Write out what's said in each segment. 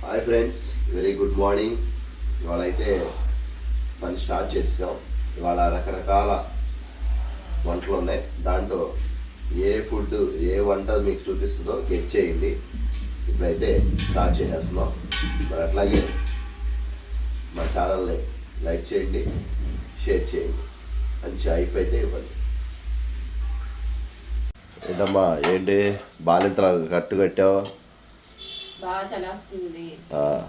Hi friends very good morning ఇవాళ అయితే పని స్టార్ట్ చేసాం ఇవాళ రకరకాల వంటలు ఉన్నాయి. దాంట్లో ఏ ఫుడ్ ఏ వంట మీకు చూపిస్తుందో గెట్ చేయండి. ఇప్పుడైతే స్టార్ట్ చేసేస్తున్నాం. మరి అట్లాగే మా ఛానల్ని లైక్ చేయండి షేర్ చేయండి. మంచి హైప్ అయితే ఇవ్వండి. ఏంటమ్మా ఏంటి? బాలింతలా కట్టు కట్టావు? బాగా చలేస్తుంది.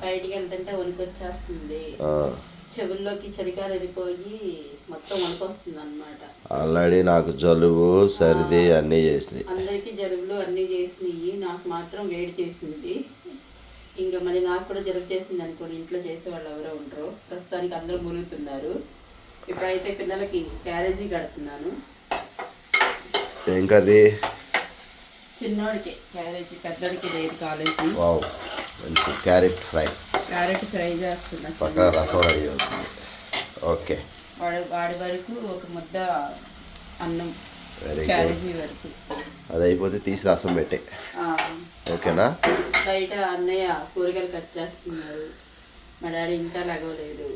బయటికి వెళ్తుంటే వణికి వచ్చేస్తుంది ఆ, చెవుల్లోకి చలికాలు వెళ్ళిపోయి మొత్తం అనమాట ఆల్రెడీ నాకు జలుబు సర్ది అన్నీ చేసినాయి. అందరికీ జలుబులు అన్నీ చేసినాయి. నాకు మాత్రం వేడి చేసింది. ఇంకా మరి నాకు కూడా జలుబు చేసింది అనుకోని ఇంట్లో చేసే వాళ్ళు ఎవరో ఉండరు. ప్రస్తుతానికి అందరూ మురుగుతున్నారు. ఇప్పుడైతే పిల్లలకి క్యారేజీ కడుతున్నాను. ఏం కర్రీ? చిన్నోడికి క్యారేజీ పెద్దోడికి లేదు కాలేజీ. వావ్ మంచి క్యారెట్ ఫ్రై. క్యారెట్ ఫ్రై చేస్తున్నా పక్కన రసం రెడీ అవుతుంది. ఓకే. వాడి వాడి వరకు ఒక ముద్ద అన్నం వెరీ క్యారేజీ వరకు. అది అయిపోతే తీసి రసం పెట్టే. ఓకేనా? బయట అన్నయ్య కూరగాయలు కట్ చేస్తున్నారు. మా డాడీ ఇంకా లగవలేదు.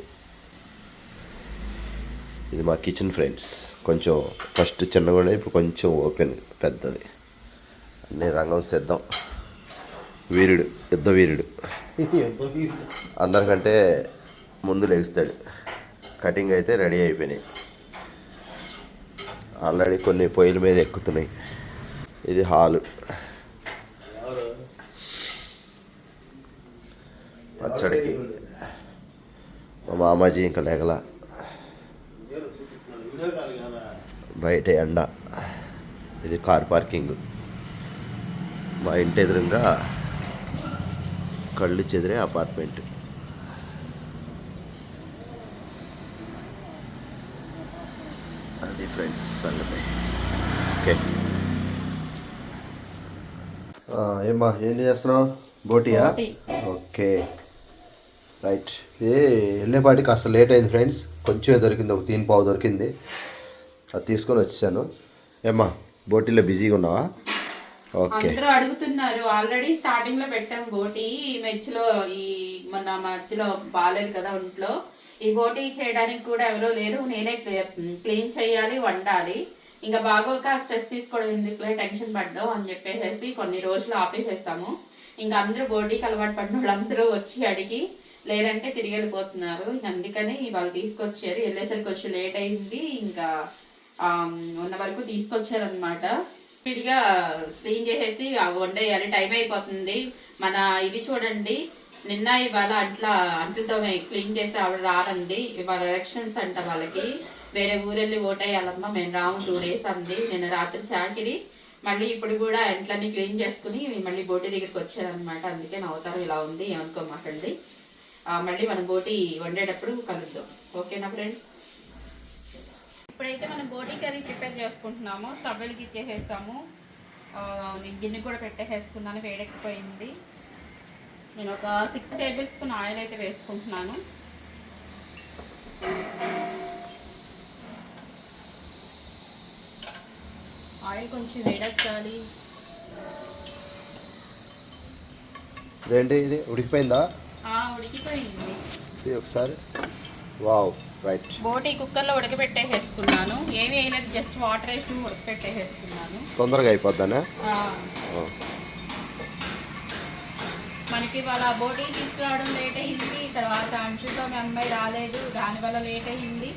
ఇది మా కిచెన్ ఫ్రెండ్స్. కొంచెం ఫస్ట్ చిన్నగా ఉండే ఇప్పుడు కొంచెం ఓపెన్ పెద్దది. నేను రంగం సిద్ధం. వీరుడు యుద్ధ వీరుడు. అందరికంటే ముందు లేస్తాడు. కటింగ్ అయితే రెడీ అయిపోయినాయి. ఆల్రెడీ కొన్ని పొయ్యిల మీద ఎక్కుతున్నాయి. ఇది హాలు. పచ్చడికి. మా మామాజీ ఇంకా లేగల. బయట ఎండ. ఇది కార్ పార్కింగ్. మా ఇంటి ఎదురుగా కళ్ళు చెదిరే అపార్ట్మెంట్. అది ఫ్రెండ్స్ సంగతి. ఓకే. ఏమ్మా ఏం చేస్తున్నావు? బోటియా? బోటి. ఓకే. రైట్. ఇది వెళ్ళేపాటికి కాస్త లేట్ అయింది ఫ్రెండ్స్. కొంచెం దొరికింది ఒక తీన్ పావు దొరికింది. అది తీసుకొని వచ్చాను ఏమ్మా బోటీలో బిజీగా ఉన్నావా? అందరూ అడుగుతున్నారు. ఆల్రెడీ స్టార్టింగ్లో పెట్టాం బోటి. ఈ మధ్యలో ఈ మొన్న మధ్యలో బాగాలేదు కదా ఒంట్లో. ఈ బోటి చేయడానికి కూడా ఎవరో లేరు. నేనే క్లీన్ చేయాలి వండాలి. ఇంకా బాగోక స్ట్రెస్ తీసుకోవడం ఎందుకులే టెన్షన్ పడ్డావు అని చెప్పేసి కొన్ని రోజులు ఆపేసేస్తాము. ఇంకా అందరూ బోటీకి అలవాటు పడిన వాళ్ళందరూ వచ్చి అడిగి లేదంటే తిరిగి వెళ్ళిపోతున్నారు. అందుకని వాళ్ళు తీసుకొచ్చారు. వెళ్ళేసరికి వచ్చి లేట్ అయింది. ఇంకా ఉన్న వరకు తీసుకొచ్చారనమాట స్పీడ్గా క్లీన్ చేసేసి వండేయాలి టైం అయిపోతుంది. మన ఇవి చూడండి నిన్న ఇవాళ అట్లా అంటుతో క్లీన్ చేసి ఆవిడ రారండి ఇవాళ ఎలక్షన్స్ అంట వాళ్ళకి. వేరే ఊరెళ్ళి ఓటేయాలమ్మా మేము రాము టూ డేస్ అంది. నిన్న రాత్రి చాకిరి మళ్ళీ ఇప్పుడు కూడా ఇంట్లన్నీ క్లీన్ చేసుకుని మళ్ళీ బోటి దగ్గరికి వచ్చారనమాట అందుకే నవ్వుతారు ఇలా ఉంది ఏమనుకోమాకండి. మళ్ళీ మనం బోటి వండేటప్పుడు కలుద్దాం. ఓకేనా ఫ్రెండ్స్? ఇప్పుడైతే మనం బోటీ కర్రీ ప్రిపేర్ చేసుకుంటున్నాము. స్టవ్ ఆ, నేను గిన్నె కూడా పెట్టేసేసుకున్నాను వేడెక్కిపోయింది. నేను ఒక సిక్స్ టేబుల్ స్పూన్ ఆయిల్ అయితే వేసుకుంటున్నాను. ఆయిల్ కొంచెం వేడెక్కాలి. ఇదేంటి? ఇది ఉడికిపోయిందా? ఉడికిపోయింది. ఒకసారి. వావ్ రైట్ బోటీ కుక్కర్లో ఉడకబెట్టేసేసుకున్నాను. ఏమీ వేయలేదు జస్ట్ వాటర్ వేసి ఉడకబెట్టేసేసుకున్నాను. తొందరగా అయిపోద్దానా? మనకి వాళ్ళ బోటీ తీసుకురావడం లేట్ అయింది. తర్వాత అంచులతో మీ అమ్మాయి రాలేదు. దానివల్ల లేట్ అయింది.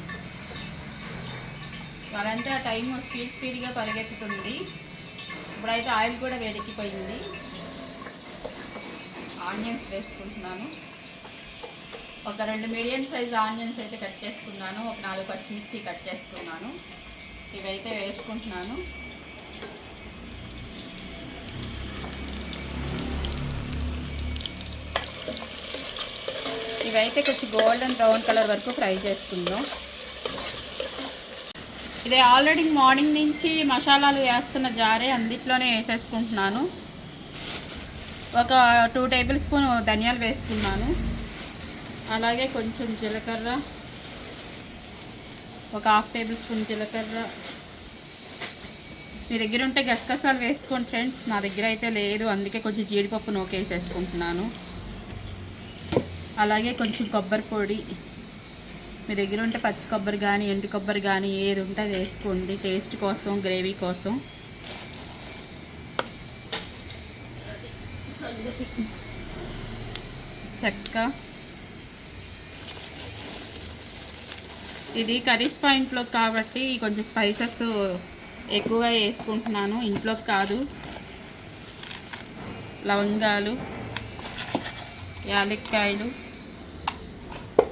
వాళ్ళంతా టైం స్పీడ్ స్పీడ్గా పరిగెత్తుతుంది. ఇప్పుడైతే ఆయిల్ కూడా వేడెక్కిపోయింది. ఆనియన్స్ వేసుకుంటున్నాను. ఒక రెండు మీడియం సైజ్ ఆనియన్స్ అయితే కట్ చేసుకున్నాను. ఒక నాలుగు పచ్చిమిర్చి కట్ చేసుకున్నాను. ఇవైతే వేసుకుంటున్నాను. ఇవైతే కొంచెం గోల్డెన్ బ్రౌన్ కలర్ వరకు ఫ్రై చేసుకుందాం. ఇది ఆల్రెడీ మార్నింగ్ నుంచి మసాలాలు వేస్తున్న జారే అందిట్లోనే వేసేసుకుంటున్నాను. ఒక టూ టేబుల్ స్పూన్ ధనియాలు వేసుకున్నాను. అలాగే కొంచెం జీలకర్ర ఒక హాఫ్ టేబుల్ స్పూన్ జీలకర్ర. మీ దగ్గర ఉంటే గసగసాలు వేసుకోండి ఫ్రెండ్స్. నా దగ్గర అయితే లేదు. అందుకే కొంచెం జీడిపప్పు నూకేసేసుకుంటున్నాను. అలాగే కొంచెం కొబ్బరి పొడి. మీ దగ్గర ఉంటే పచ్చి కొబ్బరి కానీ ఎండు కొబ్బరి కానీ ఏది ఉంటే అది వేసుకోండి. టేస్ట్ కోసం గ్రేవీ కోసం. చెక్క. ఇది కర్రీస్ పాయింట్లో కాబట్టి కొంచెం స్పైసెస్ ఎక్కువగా వేసుకుంటున్నాను. ఇంట్లోకి కాదు. లవంగాలు యాలక్కాయలు.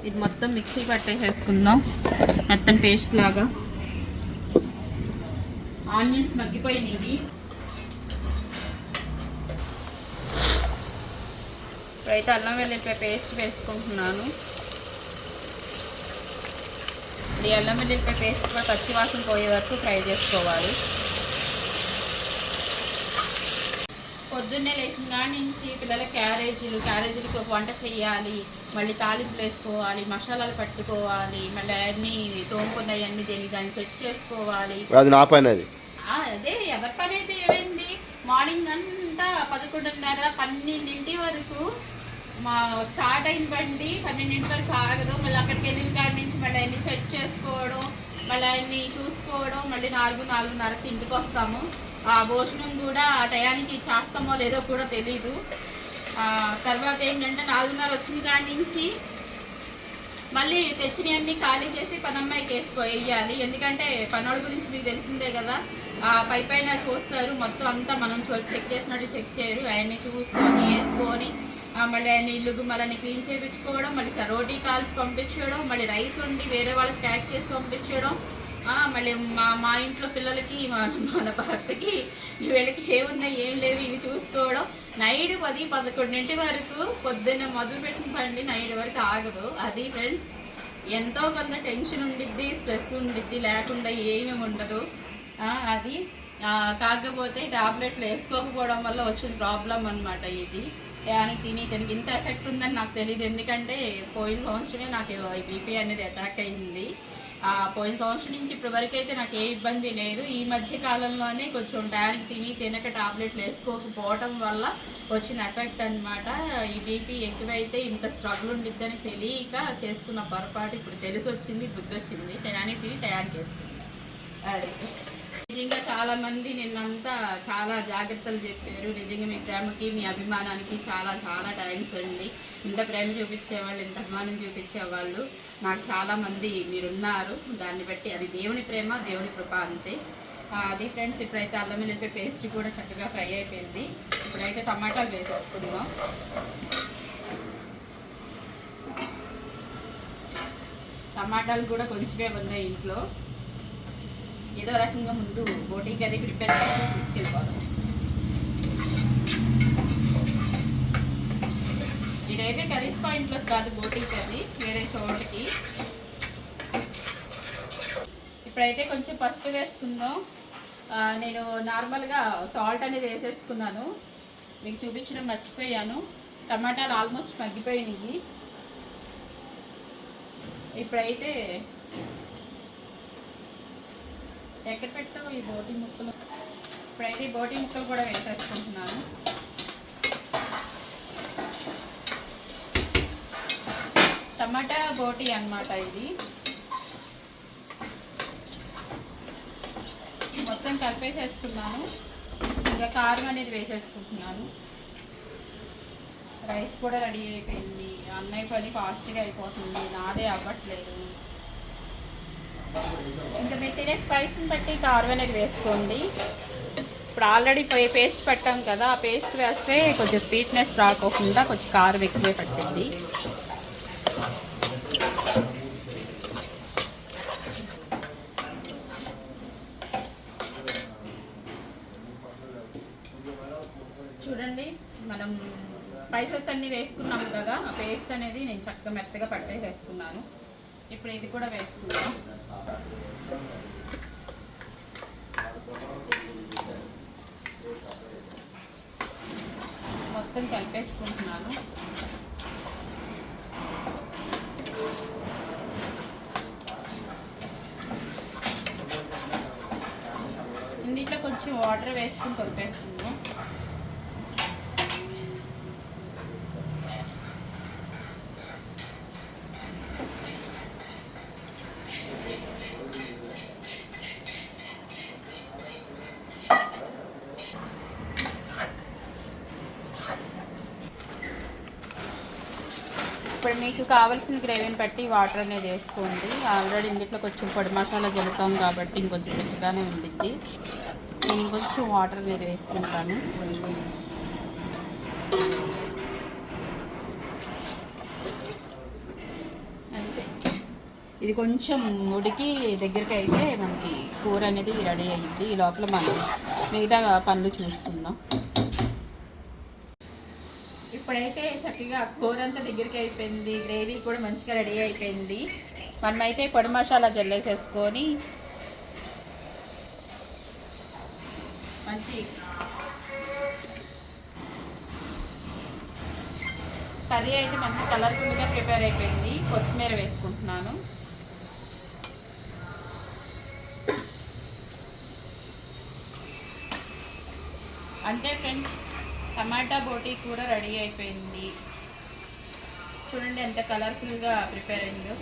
ఇది మొత్తం మిక్సీ పట్టేసేసుకుందాం. మొత్తం పేస్ట్ లాగా. ఆనియన్స్ మగ్గిపోయినాయి ఇప్పుడైతే అల్లం వెల్లుల్లిపాయ పేస్ట్ వేసుకుంటున్నాను. ఈ అల్లం వెల్లుల్లిపాయ పేస్ట్ కూడా పచ్చి వాసన పోయే వరకు ఫ్రై చేసుకోవాలి. పొద్దున్నే లేచిన కాడి నుంచి పిల్లల క్యారేజీలు క్యారేజీలకు వంట చేయాలి. మళ్ళీ తాలింపులు వేసుకోవాలి మసాలాలు పట్టుకోవాలి మళ్ళీ అన్నీ తోముకున్నాయి అన్నీ దేని దాన్ని సెట్ చేసుకోవాలి. అది నా పైన అది. ఆ, అదే ఎవరి పని అయితే ఏమైంది? మార్నింగ్ అంతా పదకొండున్నర పన్నెండింటి వరకు మా స్టార్ట్ అయిన బండి పన్నెండింటి వరకు ఆగదు. మళ్ళీ అక్కడికి వెళ్ళిన కాడి నుంచి మళ్ళీ అన్ని సెట్ చేసుకోవడం మళ్ళీ అన్ని చూసుకోవడం మళ్ళీ నాలుగు నాలుగున్నరకి ఇంటికి వస్తాము. ఆ భోజనం కూడా ఆ టయానికి చేస్తామో లేదో కూడా తెలీదు. తర్వాత ఏంటంటే నాలుగున్నర వచ్చిన కాడి నుంచి మళ్ళీ తెచ్చినవన్నీ ఖాళీ చేసి పనమ్మాయికి వేసుకో వేయాలి. ఎందుకంటే పనోళ్ళ గురించి మీకు తెలిసిందే కదా. ఆ పై పైన చూస్తారు. మొత్తం అంతా మనం చెక్ చేసినట్టు చెక్ చేయరు. ఆయన్ని చూసుకొని వేసుకొని మళ్ళీ ఆయన ఇల్లు మళ్ళీ క్లీన్ చేయించుకోవడం మళ్ళీ చ- రోటీ కాల్చి పంపించడం మళ్ళీ రైస్ వండి వేరే వాళ్ళకి ప్యాక్ చేసి పంపించడం. మళ్ళీ మా మా ఇంట్లో పిల్లలకి మా మన భర్తకి వీళ్ళకి ఏమున్నాయి ఏం లేవు ఇవి చూసుకోవడం. నైట్ పది పదకొండింటి వరకు పొద్దున్న మొదలు పెట్టిన బండి నైట్ వరకు ఆగదు. అది ఫ్రెండ్స్ ఎంతో కొంత టెన్షన్ ఉండిద్ది స్ట్రెస్ ఉండిద్ది లేకుండా ఏమీ ఉండదు. అది కాకపోతే టాబ్లెట్లు వేసుకోకపోవడం వల్ల వచ్చిన ప్రాబ్లం అనమాట ఇది. అని తిని తిని ఇంత ఎఫెక్ట్ ఉందని నాకు తెలియదు ఎందుకంటే పోయిన సంవత్సరమే నాకు బీపీ అనేది అటాక్ అయింది. ఆ పోయిన సంవత్సరం నుంచి ఇప్పటి వరకు అయితే నాకు ఏ ఇబ్బంది లేదు. ఈ మధ్య కాలంలోనే కొంచెం టయానికి తిని తినక టాబ్లెట్లు వేసుకోకపోవటం వల్ల వచ్చిన ఎఫెక్ట్ అన్నమాట. ఈ బీపీ ఎక్కువైతే ఇంత స్ట్రగుల్ ఉండిద్దని తెలియక చేసుకున్న పొరపాటు ఇప్పుడు తెలిసి వచ్చింది బుద్ధి వచ్చింది టయానికి తిని టయానికి వేసుకుంది అది. నిజంగా చాలా మంది నిన్నంతా చాలా జాగ్రత్తలు చెప్పారు. నిజంగా మీ ప్రేమకి మీ అభిమానానికి చాలా చాలా థ్యాంక్స్ అండి. ఇంత ప్రేమ చూపించేవాళ్ళు ఇంత అభిమానం చూపించేవాళ్ళు నాకు చాలా మంది మీరున్నారు. దాన్ని బట్టి అది దేవుని ప్రేమ దేవుని కృప అంతే. అది ఫ్రెండ్స్ ఇప్పుడైతే అల్లం వెల్లుల్లిపాయ పేస్ట్ కూడా చక్కగా ఫ్రై అయిపోయింది. ఇప్పుడైతే టమాటాలు వేసేసుకుందాం. టమాటాలు కూడా కొంచెమే ఉన్నాయి ఇంట్లో. ఏదో రకంగా ముందు బోటీ అది ప్రిపేర్ చేసి తీసుకెళ్ళిపోదాం. ఇదైతే కర్రీస్ పాయింట్లో కాదు బోటీ కర్రీ వేరే చోటకి. ఇప్పుడైతే కొంచెం పసుపు వేసుకుందాం. నేను నార్మల్గా సాల్ట్ అనేది వేసేసుకున్నాను. మీకు చూపించడం మర్చిపోయాను. టమాటాలు ఆల్మోస్ట్ మగ్గిపోయినాయి. ఇప్పుడైతే ఎక్కడ పెట్టావు ఈ బోటి ముక్కలు? ఇప్పుడైతే ఈ బోటి ముక్కలు కూడా వేసేసుకుంటున్నాను టమాటా బోటి అన్నమాట ఇది. మొత్తం కలిపేసేసుకున్నాను. ఇంకా కారం అనేది వేసేసుకుంటున్నాను. రైస్ కూడా రెడీ అయిపోయింది. అన్నయ్య పని ఫాస్ట్గా అయిపోతుంది. నాదే అవ్వట్లేదు. ఇంకా మీరు తినే స్పైస్ని బట్టి కారం అనేది వేసుకోండి. ఇప్పుడు ఆల్రెడీ పేస్ట్ పెట్టాం కదా ఆ పేస్ట్ వేస్తే కొంచెం స్వీట్నెస్ రాకోకుండా కొంచెం కారం ఎక్కువే పట్టింది. చూడండి మనం స్పైసెస్ అన్నీ వేసుకున్నాం కదా ఆ పేస్ట్ అనేది నేను చక్కగా మెత్తగా పట్టే వేసుకున్నాను ఇప్పుడు ఇది కూడా వేసుకుందాం. మొత్తం కలిపేసుకుంటున్నాను. ఇందులో కొంచెం వాటర్ వేసుకుని కలిపేసుకుందాం ఇప్పుడు మీకు కావాల్సిన గ్రేవీని బట్టి వాటర్ అనేది వేసుకోండి. ఆల్రెడీ ఇందులో కొంచెం పొడి మసాలా జరుగుతాం కాబట్టి ఇంకొంచెం సెట్గానే ఉండిద్ది. నేను ఇంకొంచెం వాటర్ అనేది వేసుకుంటాను. అంతే. ఇది కొంచెం ఉడికి దగ్గరికి అయితే మనకి కూర అనేది రెడీ అయ్యింది. ఈ లోపల మనం మిగతా పనులు చూసుకుందాం. ఇప్పుడైతే చక్కగా కూర అంతా దగ్గరికి అయిపోయింది. గ్రేవీ కూడా మంచిగా రెడీ అయిపోయింది. మనమైతే పొడి మసాలా జల్లేసేసుకొని మంచి కర్రీ అయితే మంచి కలర్ఫుల్గా ప్రిపేర్ అయిపోయింది. కొత్తిమీర వేసుకుంటున్నాను. అంతే ఫ్రెండ్స్. టమాటా బోటీ కూర రెడీ అయిపోయింది. చూడండి ఎంత కలర్ఫుల్గా ప్రిపేర్ అయిందో.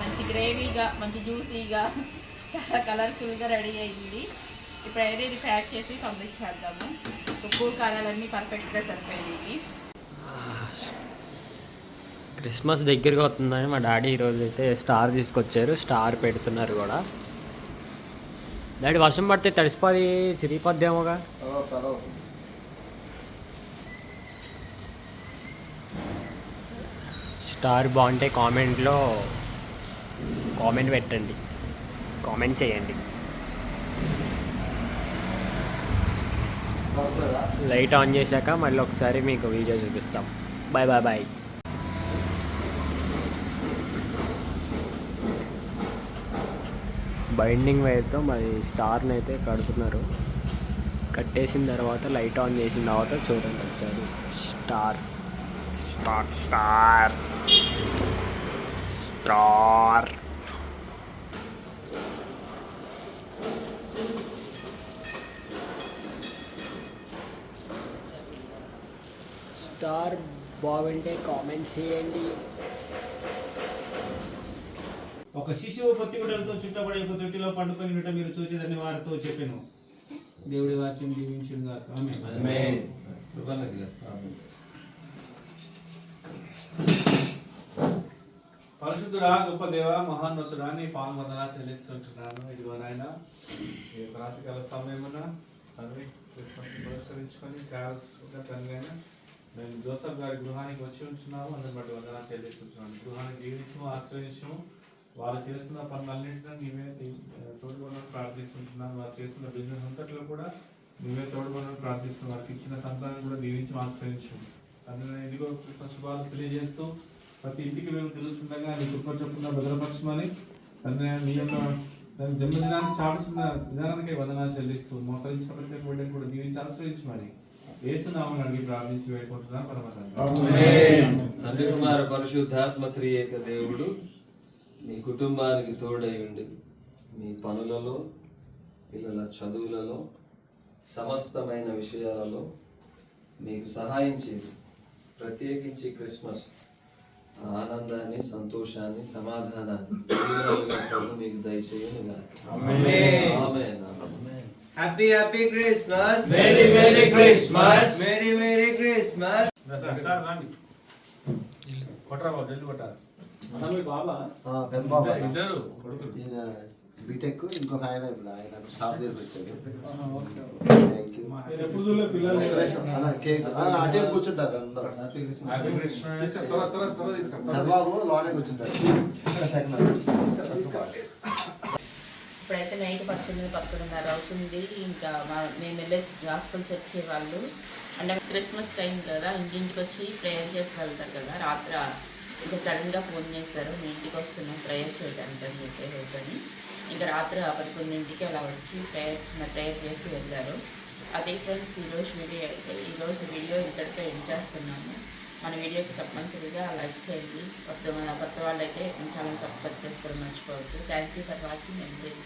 మంచి గ్రేవీగా మంచి జ్యూసీగా చాలా కలర్ఫుల్గా రెడీ అయింది. ఇప్పుడైతే ఇది ప్యాక్ చేసి పంపించేద్దాము ఉప్పు కారాలన్నీ పర్ఫెక్ట్గా సరిపోయింది క్రిస్మస్ దగ్గరగా వస్తుందని మా డాడీ ఈరోజు అయితే స్టార్ తీసుకొచ్చారు. స్టార్ పెడుతున్నారు కూడా. డాడీ వర్షం పడితే తడిసిపోది చిరిగిపోద్దేమోగా స్టార్ బాగుంటే కామెంట్లో కామెంట్ పెట్టండి. కామెంట్ చేయండి. లైట్ ఆన్ చేశాక మళ్ళీ ఒకసారి మీకు వీడియో చూపిస్తాం. బాయ్ బాయ్ బాయ్ బైండింగ్ వైర్తో మరి స్టార్ని అయితే కడుతున్నారు. కట్టేసిన తర్వాత లైట్ ఆన్ చేసిన తర్వాత చూడండి ఒకసారి. Star. Star star. Star. Star బాగుంటే కామెంట్ చేయండి. ఒక శిశువు పొత్తిగుడలతో చుట్టబడి ఒక తొట్టిలో పండుకొని ఉండటం మీరు చూచేదని వారితో చెప్పాను. దేవుడి వాక్యం దీవించును గాక ఆమేన్. పరిశుద్ధుడా గొప్ప దేవ మహాన్నతుడా నీ పాలు వందనా చెల్లిస్తుంటున్నాను. ఇదిగో నాయన ఈ యొక్క రాత్రికాల సమయమున తండ్రి పురస్కరించుకొని ట్రావెల్స్గా తండ్రి మేము జోసఫ్ గారి గృహానికి వచ్చి ఉంటున్నాము. అందరి బట్టి వందనా చెల్లిస్తుంటున్నాను. గృహాన్ని దీవించము ఆశ్రయించము. వారు చేస్తున్న పనులన్నింటినీ నీవే తోడుకోవడానికి ప్రార్థిస్తుంటున్నాను వారు చేస్తున్న బిజినెస్ అంతట్లో కూడా నీవే తోడుకోవడానికి ప్రార్థిస్తున్నాను వారికి ఇచ్చిన సంతానం కూడా దీవించి ఆశ్రయించు. అందులో ఇదిగో కృష్ణ శుభాలు తెలియజేస్తూ ప్రతి ఇంటికి మేము తెలుసుండగా నీ కృప చొప్పున భద్రపరచమని తండ్రి నీ యొక్క జన్మదినాన్ని చాటుచున్న విధానానికి వదనాలు చెల్లిస్తూ మోకరించిన ప్రతి బిడ్డను కూడా దీవించి ఆశ్రయించమని ఏసునామని అడిగి ప్రార్థించి వేడుకుంటున్నాను పరమ తండ్రి. తండ్రి కుమార పరిశుద్ధాత్మ త్రియేక దేవుడు. మీ కుటుంబానికి తోడై ఉండి మీ పనులలో పిల్లల చదువులలో సమస్తమైన విషయాలలో మీకు సహాయం చేసి ప్రత్యేకించి క్రిస్మస్ ఆనందాన్ని సంతోషాన్ని సమాధానాన్ని మీకు దయచేయను Christmas. Merry Merry Christmas. Merry Merry Christmas. Sir రండి కొట్టరా బాబు జల్ది కొట్టారు ఈయన బీటెక్ ఇంకొక ఆయన ఇప్పుడు ఆయన అటే కూర్చుంటారు అందరూ. లోనే కూర్చుంటారు ఇప్పుడైతే నైట్ పదకొండు పదకొండున్నర అవుతుంది. ఇంకా మా మేము వెళ్ళే హాస్పిటల్ చర్చే వాళ్ళు. అంటే క్రిస్మస్ టైం కదా ఇంటింటికి వచ్చి ప్రేయర్ చేసి వెళ్తారు కదా రాత్రి ఇంకా సడన్గా ఫోన్ చేశారు మీ ఇంటికి వస్తున్నాం ప్రేయర్ చేయడానికి అని చెప్పేసి అని ఇంకా రాత్రి ఆ పదకొండింటికి అలా వచ్చి ప్రేయర్ చిన్న ప్రేయర్ చేసి వెళ్ళారు. అదే ఫ్రెండ్స్ ఈరోజు వీడియో అయితే ఈరోజు వీడియో ఇద్దరితో ఎండ్ చేస్తున్నాము మన వీడియోకి తప్పనిసరిగా లైక్ చేయండి. కొత్త కొత్త వాళ్ళైతే ఛానల్ సబ్స్క్రైబ్ చేసుకోవడం మర్చిపోవద్దు. Thank you for watching. Enjoy